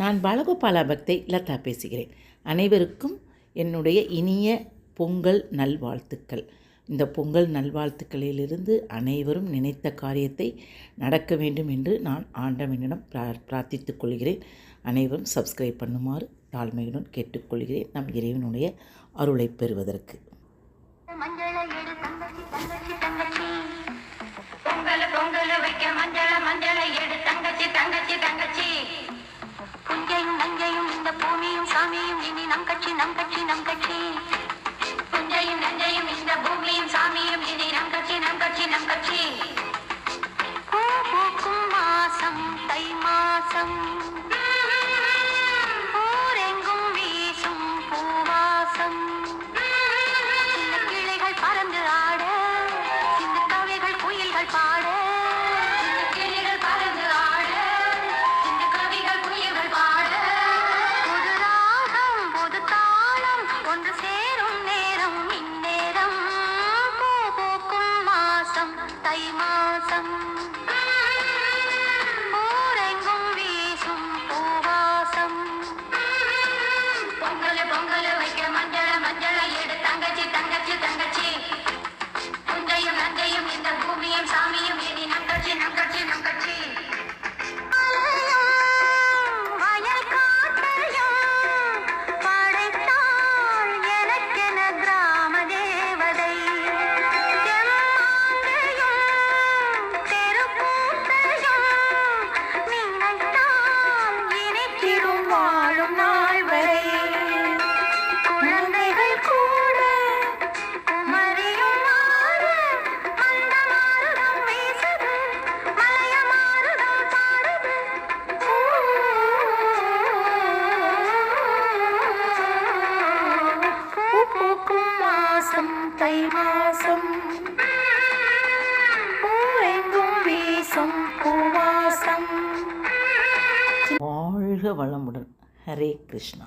நான் பாலகோபாலா பக்தை லதா பேசுகிறேன். அனைவருக்கும் என்னுடைய இனிய பொங்கல் நல்வாழ்த்துக்கள். இந்த பொங்கல் நல்வாழ்த்துக்களிலிருந்து அனைவரும் நினைத்த காரியத்தை நடக்க வேண்டும் என்று நான் ஆண்டவனிடம் பிரார் பிரார்த்தித்துக் கொள்கிறேன். அனைவரும் சப்ஸ்கிரைப் பண்ணுமாறு தாழ்மையுடன் கேட்டுக்கொள்கிறேன். நம் இறைவனுடைய அருளை பெறுவதற்கு. பொங்கல் பொங்கல் இனி நம் கட்சி நம் கட்சி நம் கட்சி. புஞ்சையும் நஞ்சையும் இந்த பூமியும் சாமியும் இனி நம் கட்சி நம் கட்சி நம் கட்சி. பூ பூக்கும் மாசம் தை மாசம். மாசம் தை மாசம் ஊரெங்கும் வீசும் பூவாசம் பொங்கல் பொங்கல் மாசம் தை மாசம். பூரெங்கும் வீசும் பூவாசம் வாழ்க வளமுடன். ஹரே கிருஷ்ணா.